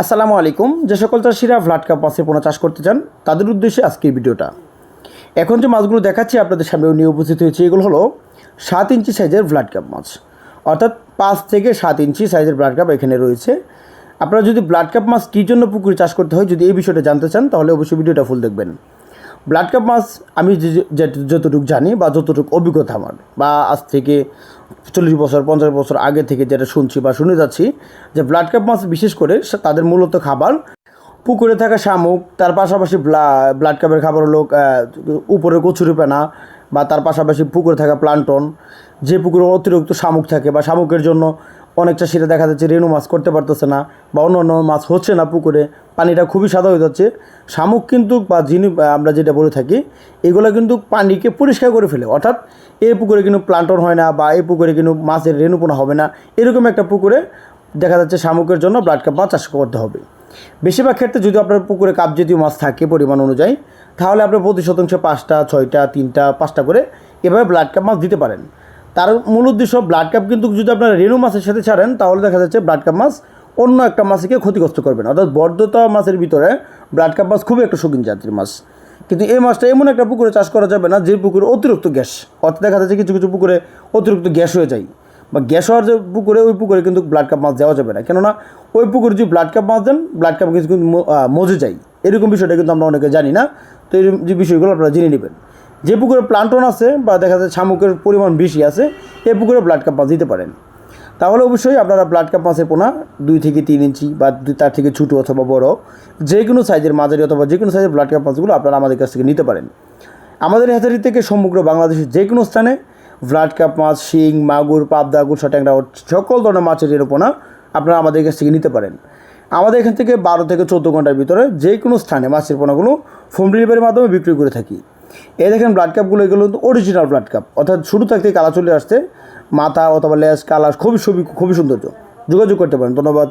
আসসালামু আলাইকুম। যে সকল চাষিরা ফ্ল্যাট কাপ মাছের পোনা চাষ করতে চান, তাদের উদ্দেশ্যে আজকের ভিডিওটা। এখন যে মাছগুলো দেখাচ্ছি, আপনাদের সামনে নিয়ে উপস্থিত হয়েছে, এগুলো হলো সাত ইঞ্চি সাইজের ফ্ল্যাট কাপ মাছ। অর্থাৎ পাঁচ থেকে সাত ইঞ্চি সাইজের ব্লাড কাপ এখানে রয়েছে। আপনারা যদি ব্লাড কাপ মাছ কী জন্য পুকুরে চাষ করতে হয়, যদি এই বিষয়টা জানতে চান, তাহলে অবশ্যই ভিডিওটা ফুল দেখবেন। ব্লাড কাপ মাছ আমি যতটুকু জানি বা যতটুকু অভিজ্ঞতা আমার বা আজ থেকে চল্লিশ বছর পঞ্চাশ বছর আগে থেকে যেটা শুনছি বা শুনে যাচ্ছি যে ব্লাড কাপ মাছ বিশেষ করে তাদের মূলত খাবার পুকুরে থাকা শামুক তার পাশাপাশি ব্লা- ব্লাড কাপের খাবার হলো আহ, কচুরি কচুরিপানা বা তার পাশাপাশি পুকুরে থাকা প্লান্টন যে পুকুরে অতিরিক্ত শামুক থাকে বা শামুকের জন্য অনেক চাষিরা দেখা যাচ্ছে, রেণু মাছ করতে পারতেছে না বা অন্য অন্য মাছ হচ্ছে না পুকুরে, পানিটা খুবই সাদা হয়ে যাচ্ছে। শামুক কিন্তু বা যিনি আমরা যেটা বলে থাকি, এগুলো কিন্তু পানিকে পরিষ্কার করে ফেলে। অর্থাৎ এই পুকুরে কিন্তু প্লান্টন হয় না বা এই পুকুরে কিন্তু মাছের রেণুপোনা হবে না। এরকম একটা পুকুরে দেখা যাচ্ছে শামুকের জন্য ব্লাড কাপ মাছ চাষ করতে হবে। বেশিরভাগ ক্ষেত্রে যদি আপনার পুকুরে কাপ জাতীয় মাছ থাকে পরিমাণ অনুযায়ী, তাহলে আপনি প্রতি শতাংশে পাঁচটা, ছয়টা, তিনটা, পাঁচটা করে এভাবে ব্লাড কাপ মাছ দিতে পারেন। তার মূল উদ্দেশ্য ব্লাড কাপ কিন্তু যদি আপনারা রেণু মাছের সাথে ছাড়েন, তাহলে দেখা যাচ্ছে ব্লাড কাপ মাছ অন্য একটা মাছকে ক্ষতিগ্রস্ত করবেন অর্থাৎ বর্ধতা মাছের ভিতরে ব্লাড কাপ মাছ খুবই একটা শৌখিন জাতির মাছ। কিন্তু এই মাছটা এমন একটা পুকুরে চাষ করা যাবে না, যে পুকুরে অতিরিক্ত গ্যাস, অর্থাৎ দেখা যাচ্ছে কিছু কিছু পুকুরে অতিরিক্ত গ্যাস হয়ে যায়। বা গ্যাস হওয়ার যে পুকুরে, ওই পুকুরে কিন্তু ব্লাড কাপ মাছ দেওয়া যাবে না। কেননা ওই পুকুরে যদি ব্লাড কাপ মাছ দেন ব্লাড কাপ কিন্তু মজে যায়। এরকম বিষয়টা কিন্তু আমরা অনেকে জানি না। তো এই যে বিষয়গুলো আপনারা জেনে নেবেন। যে পুকুরে প্লান্টন আছে বা দেখা যাচ্ছে শামুকের পরিমাণ বেশি আছে এই পুকুরে ব্লাড কাপ মাছ দিতে পারেন। তাহলে অবশ্যই আপনারা ব্লাড কাপ মাছের পোনা দুই থেকে তিন ইঞ্চি বা তার থেকে ছোটো অথবা বড় যে কোনো সাইজের মাঝারি অথবা যে কোনো সাইজের ব্লাড কাপ মাছগুলো আপনারা আমাদের কাছ থেকে নিতে পারেন। আমাদের হ্যাচারি থেকে সমগ্র বাংলাদেশের যে কোনো স্থানে ব্লাড কাপ মাছ, শিং, মাগুর, পাবদা গুলশা ট্যাংরা সকল ধরনের মাছের এরোপোনা আপনারা আমাদের কাছ থেকে নিতে পারেন। আমাদের এখান থেকে বারো থেকে চোদ্দ ঘণ্টার ভিতরে যে কোনো স্থানে মাছের পোনাগুলো হোম ডেলিভারির মাধ্যমে বিক্রি করে থাকি। এই দেখেন ব্লাড কাপগুলো এগুলো কিন্তু অরিজিনাল ব্লাড কাপ অর্থাৎ শুরু থাকতে কালা চলে আসছে, মাথা অথবা লেস কালা খুবই খুবই খুবই সৌন্দর্য। যোগাযোগ করতে পারেন, ধন্যবাদ।